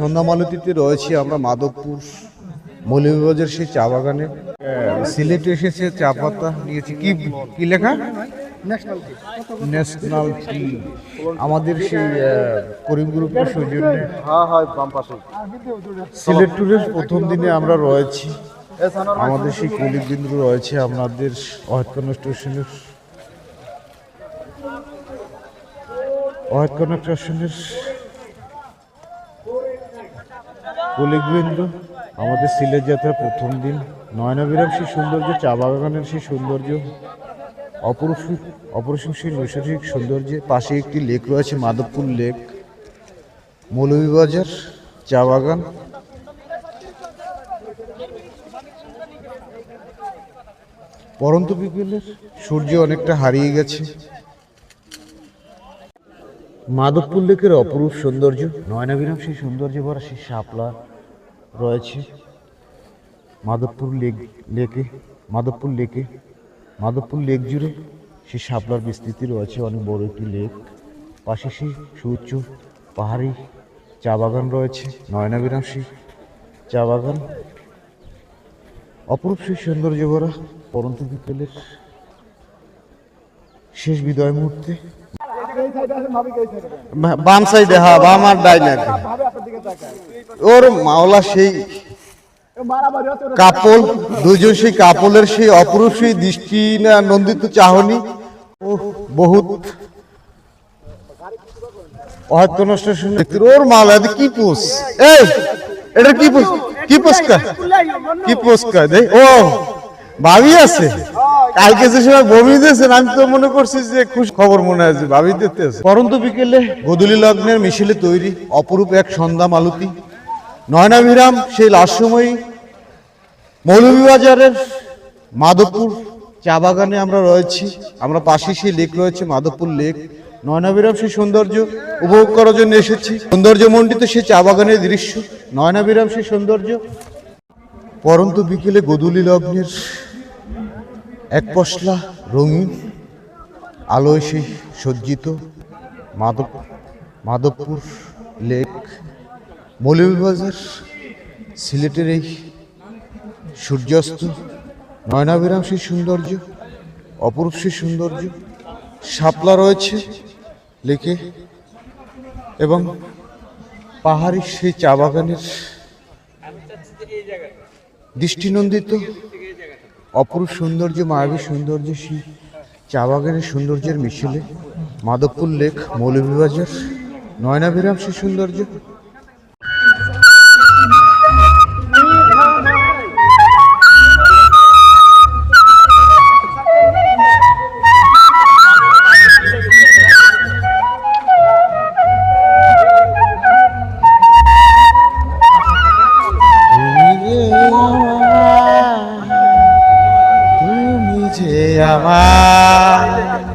সন্ধ্যামালতিতে রয়েছি আমরা মাধবপুর মৌলভীবাজার সেই চা বাগানে। সিলেটে এসেছে চা পাতা নিয়েছি। কি কি লেখা? ন্যাশনাল টি আমাদের সেই করিম গ্রুপের সৌজন্যে হ্যাঁ হ্যাঁ সিলেট ট্যুরের প্রথম দিনে আমরা রয়েছি। আমাদের সেই কলিক বিন্দু রয়েছে আপনাদের অহেতকন স্টেশনের অহেতকন স্টেশনের কলিক বিন্দু আমাদের সিলেট যাত্রার প্রথম দিন। নয়নাবিরাম সেই সৌন্দর্য, চা বাগানের সেই সৌন্দর্য, অপরূপ অপরূপ সেই নৈসর্গিক সৌন্দর্যে পাশে একটি লেক রয়েছে, মাধবপুর লেক। মৌলভীবাজার চা বাগান। পরন্ত বিকেলের সূর্য অনেকটা হারিয়ে গেছে। মাধবপুর লেকের অপরূপ সৌন্দর্য, নয়নাবিরাম সেই সৌন্দর্য ভরা সেই শাপলা রয়েছে। মাধবপুর লেক, লেকে, মাধবপুর লেকে, মাধবপুর লেক জুড়ে সেই শাপলার বিস্তৃতি রয়েছে, অনেক বড় একটি লেক। পাশে সেই সুউচ্চ পাহাড়ি চা বাগান রয়েছে, নয়নাবিরাম সেই চা বাগান। অপরূপ সেই সৌন্দর্য ভরা পরন্ত বিকেলের শেষ বিদায় মুহূর্তে বাম সাইডে হ্যাঁ বাম আর ওর মাওলা সেই কাপল দুজন সেই কাপলের সেই অপরূপ সেই দৃষ্টি নন্দিত চাহনি। বহুত। ওর মাওলা কি পোস এই এটা কি পোস কি পোস্কা কি পোস্কা ও ভাবি আছে। কালকে যে সময় বমি দিয়েছেন আমি তো মনে করছি যে খুশ খবর মনে আছে ভাবি দিতে আছে পরন্ত বিকেলে গদুলি লগ্নের মিছিলে তৈরি অপরূপ এক সন্ধ্যা মালতী। নয়নাভিরাম সেই লাস্ট সময়ই মৌলভীবাজারের মাধবপুর চা বাগানে আমরা রয়েছি। আমরা পাশে সেই লেক রয়েছে মাধবপুর লেক। নয়নাবিরাম সেই সৌন্দর্য উপভোগ করার জন্য এসেছি। সৌন্দর্য মণ্ডিত সেই চা বাগানের দৃশ্য। নয়নাবিরাম সেই সৌন্দর্য। পরন্ত বিকেলে গদুলি লগ্নের এক পশলা রঙিন, আলোয় সেই সজ্জিত মাধব, মাধবপুর লেক মৌলভীবাজার সিলেটের এই সূর্যাস্ত নয়নাবিরাম সেই সৌন্দর্য, অপরূপ সেই সৌন্দর্য, শাপলা রয়েছে লেকে এবং পাহাড়ি সেই চা বাগানের দৃষ্টিনন্দিত অপরূপ সৌন্দর্য মায়াবী সৌন্দর্য সেই চা বাগানের সৌন্দর্যের মিছিলে মাধবপুর লেক, মৌলভীবাজার নয়নাবিরাম সে সৌন্দর্য। যে আমার।